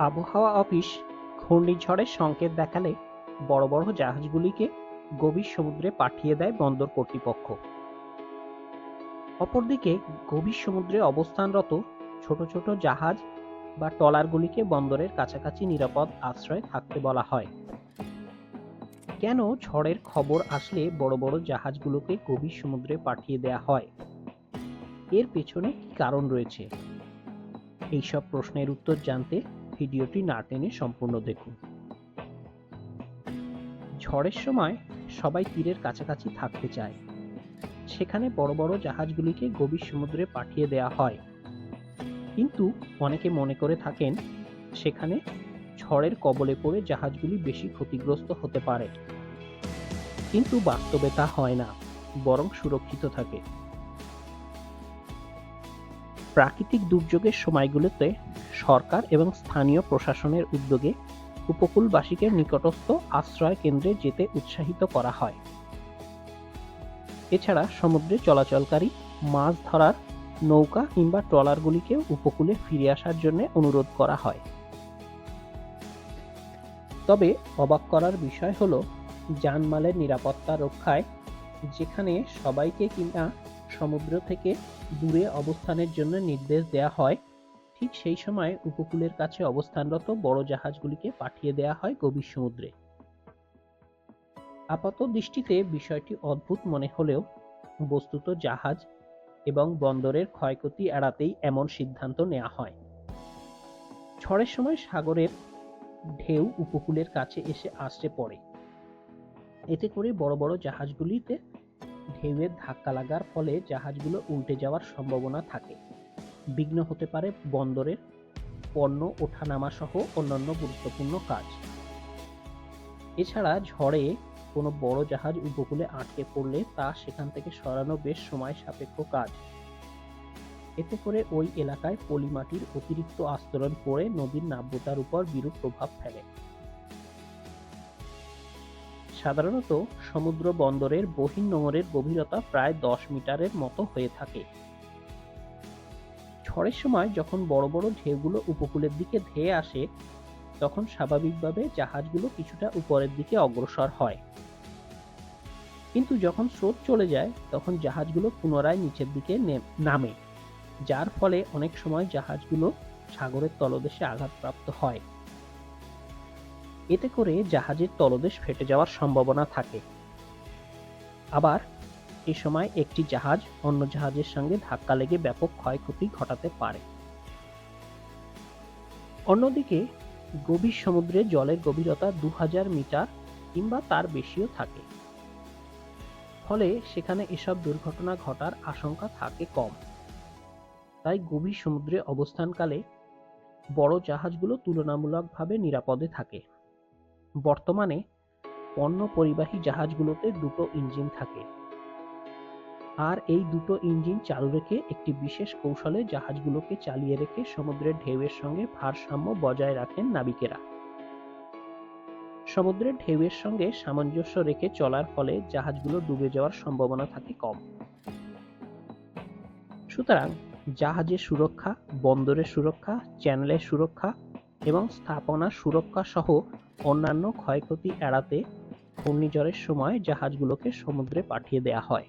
আবহাওয়া অফিস ঘূর্ণিঝড়ের সংকেত দেখালে বড় বড় জাহাজগুলিকে গভীর সমুদ্রে পাঠিয়ে দেয় বন্দর কর্তৃপক্ষ। অপরদিকে গভীর সমুদ্রে অবস্থানরত ছোট ছোট জাহাজ বা ট্রলারগুলিকে বন্দরের কাছাকাছি নিরাপদ আশ্রয়ে থাকতে বলা হয়। কেন ঝড়ের খবর আসলে বড় বড় জাহাজগুলোকে গভীর সমুদ্রে পাঠিয়ে দেয়া হয়? এর পেছনে কি কারণ রয়েছে? এইসব প্রশ্নের উত্তর জানতে ভিডিওটি না টেনে সম্পূর্ণ দেখুন। ঝড়ের সময় সবাই তীরের কাছাকাছি থাকতে চায়। সেখানে বড় বড় জাহাজগুলিকে গভীর সমুদ্রে পাঠিয়ে দেয়া হয়। কিন্তু অনেকে মনে করে থাকেন, সেখানে ঝড়ের কবলে পড়ে জাহাজগুলি বেশি ক্ষতিগ্রস্ত হতে পারে। কিন্তু বাস্তবে তা হয় না, বরং সুরক্ষিত থাকে। প্রাকৃতিক দুর্যোগের সময়গুলোতে সরকার এবং স্থানীয় প্রশাসনের উদ্যোগে উপকূলবাসীকে নিকটস্থ আশ্রয় কেন্দ্রে যেতে উৎসাহিত করা হয়। এছাড়া সমুদ্রে চলাচলকারী মাছ ধরার নৌকা কিংবা ট্রলারগুলিকে উপকূলে ফিরে আসার জন্য অনুরোধ করা হয়। তবে অবাক করার বিষয় হলো জানমালের নিরাপত্তা রক্ষায় যেখানে সবাইকে কিনা সমুদ্র থেকে দূরে অবস্থানের জন্য নির্দেশ দেয়া হয়। ঠিক সেই সময় উপকূলের কাছে অবস্থানরত বড় জাহাজগুলিকে পাঠিয়ে দেয়া হয় গভীর সমুদ্রে। আপাত দৃষ্টিতে বিষয়টি অদ্ভুত মনে হলেও বস্তুত জাহাজ এবং বন্দরের ক্ষয়ক্ষতি এড়াতেই এমন সিদ্ধান্ত নেওয়া হয়। ঝড়ের সময় সাগরের ঢেউ উপকূলের কাছে এসে আশ্রে পড়ে। এতে করে বড় বড় জাহাজগুলিতে ঢেউয়ের ধাক্কা লাগার ফলে জাহাজগুলো উল্টে যাওয়ার সম্ভাবনা থাকে। বিঘ্ন হতে পারে বন্দরের পণ্য ওঠানামা সহ অন্যান্য গুরুত্বপূর্ণ কাজ। এছাড়া ঝড়ে কোনো বড় জাহাজ উপকূলে আটকে পড়লে তা সেখান থেকে সরানো বেশ সময় সাপেক্ষ কাজ। এতে করে ওই এলাকায় পলিমাটির অতিরিক্ত আস্তরণ পড়ে নদীর নাব্যতার উপর বিরূপ প্রভাব ফেলে। সাধারণত সমুদ্র বন্দরের বহির নোঙরের গভীরতা প্রায় দশ মিটারের মতো হয়ে থাকে। ঝড়ের সময় যখন বড় বড় ঢেউগুলো উপকূলের দিকে ধেয়ে আসে, তখন স্বাভাবিকভাবে জাহাজগুলো কিছুটা উপরের দিকে অগ্রসর হয়। কিন্তু যখন স্রোত চলে যায়, তখন জাহাজগুলো পুনরায় নিচের দিকে নামে, যার ফলে অনেক সময় জাহাজগুলো সাগরের তলদেশে আঘাতপ্রাপ্ত হয়। এতে করে জাহাজের তলদেশ ফেটে যাওয়ার সম্ভাবনা থাকে। আবার এ সময় একটি জাহাজ অন্য জাহাজের সঙ্গে ধাক্কা লেগে ব্যাপক ক্ষয়ক্ষতি ঘটাতে পারে। অন্যদিকে, গভীর সমুদ্রে জলের গভীরতা দু হাজার মিটার কিংবা তার বেশিও থাকে। ফলে সেখানে এসব দুর্ঘটনা ঘটার আশঙ্কা থাকে কম। তাই গভীর সমুদ্রে অবস্থানকালে বড় জাহাজগুলো তুলনামূলকভাবে নিরাপদে থাকে। বর্তমানে পণ্য পরিবাহী জাহাজগুলোতে দুটো ইঞ্জিন থাকে। আর এই দুটো ইঞ্জিন চালু রেখে একটি বিশেষ কৌশলে জাহাজগুলোকে চালিয়ে রেখে সমুদ্রের ঢেউয়ের সঙ্গে ভারসাম্য বজায় রাখেন নাবিকেরা। সমুদ্রের ঢেউয়ের সঙ্গে সামঞ্জস্য রেখে চলার ফলে জাহাজগুলো ডুবে যাওয়ার সম্ভাবনা থাকে কম। সুতরাং জাহাজের সুরক্ষা, বন্দরের সুরক্ষা, চ্যানেলের সুরক্ষা এবং স্থাপনা সুরক্ষা সহ অন্যান্য ক্ষয়ক্ষতি এড়াতে ঘূর্ণিঝড়ের সময় জাহাজগুলোকে সমুদ্রে পাঠিয়ে দেয়া হয়।